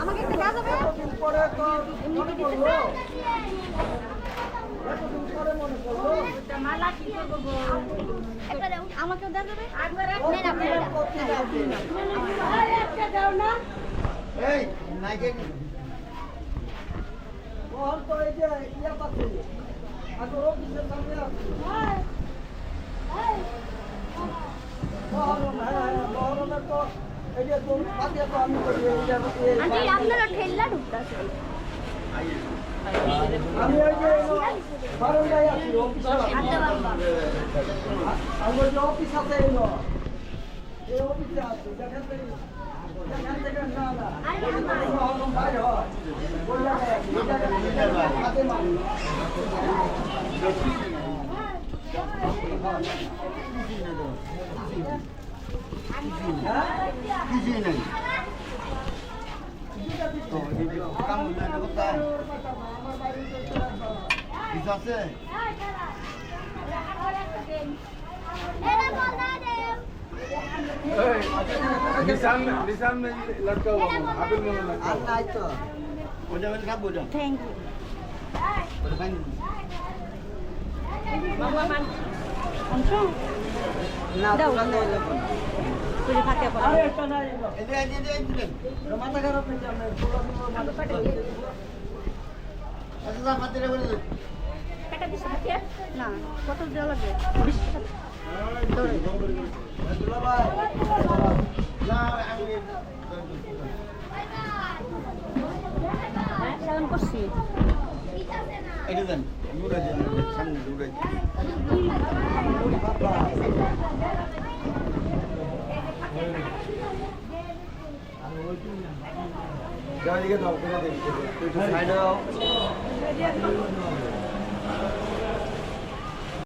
আমাকে একটা গাছ হবে পরে তো মনে পড়ল এতদিন পরে মনে দাও আমাকেও এই নাইকে ওর তো এই যে ইয়া পাচ্ছে আর ওর অফিসের সামনে আছে হ্যাঁ তো এই যে তোর পাতিয়া তো আন্টি, আপনারা ঠেল্লা ঢুকতেছে। আমি ওই যে বারান্দায় আছি অফিসে আমার যে অফিস আছে এলো এই অফিসে আছে যেখান থেকে যেখান থেকে না না মহরম বাইরে হয় ওই জায়গায় আছি, ওই জায়গায় হাতে মারি হ্যাঁ কিছুই নেই তো এই যে কাম এটা কোথায় কিছু আছে निशान निशान में लटका हुआ है हाबिल में लटका আর নাই তো ওটা বলে খাবো ওটা থ্যাংক ইউ ওটা খাই না দাও। পড়া। মাথা খারাপ কত দেওয়া লাগবে? হ্যাঁ সালাম করছি। এটা দেন। সামনে চারিদিকে দাও দেখতে